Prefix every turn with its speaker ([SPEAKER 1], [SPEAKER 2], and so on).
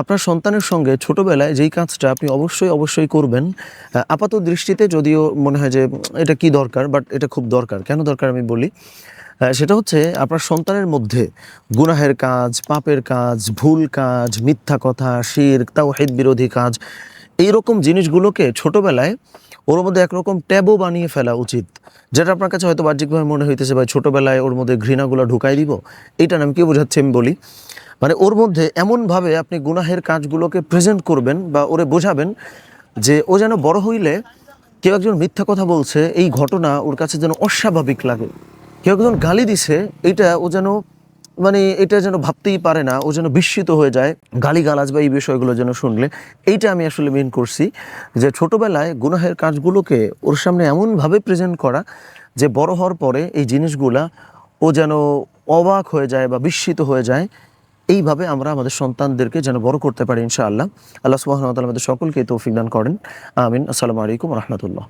[SPEAKER 1] আপনার সন্তানের সঙ্গে ছোটবেলায় যেই কাজটা আপনি অবশ্যই অবশ্যই করবেন আপাত দৃষ্টিতে যদিও মনে হয় যে এটা কি দরকার বাট এটা খুব দরকার। কেন দরকার আমি বলি? সেটা হচ্ছে আপনার সন্তানের মধ্যে গুনাহের কাজ, পাপের কাজ, ভুল কাজ, মিথ্যা কথা, শির, তাওহিদ বিরোধী কাজ এইরকম জিনিসগুলোকে ছোটবেলায় ওর মধ্যে একরকম ট্যাবও বানিয়ে ফেলা উচিত। যেটা আপনার কাছে হয়তো বাহ্যিকভাবে মনে হইতেছে, ভাই, ছোটবেলায় ওর মধ্যে ঘৃণাগুলো ঢুকাই দিব? এইটা না, আমি কি বোঝাচ্ছি, আমি বলি মানে ওর মধ্যে এমনভাবে আপনি গুনাহের কাজগুলোকে প্রেজেন্ট করবেন বা ওরে বোঝাবেন যে ও যেন বড় হইলে কেউ একজন মিথ্যা কথা বলছে, এই ঘটনা ওর কাছে যেন অস্বাভাবিক লাগে। কেউ একজন গালি দিছে, এটা ও যেন মানে এটা যেন ভাবতেই পারে না, ও যেন বিস্মিত হয়ে যায়। গালি গালাজ বা এই বিষয়গুলো যেন শুনলে, এইটা আমি আসলে মেন করছি যে ছোটবেলায় গুনাহের কাজগুলোকে ওর সামনে এমনভাবে প্রেজেন্ট করা যে বড় হওয়ার পরে এই জিনিসগুলা ও যেন অবাক হয়ে যায় বা বিস্মিত হয়ে যায়। এইভাবে আমরা আমাদের সন্তানদেরকে যেন বড় করতে পারি, ইনশাআল্লাহ। আল্লাহ সুবাহ আমাদের সকলকে তৌফিক দান করেন। আমিন। আসসালামু আলাইকুম রহমতুল্লাহ।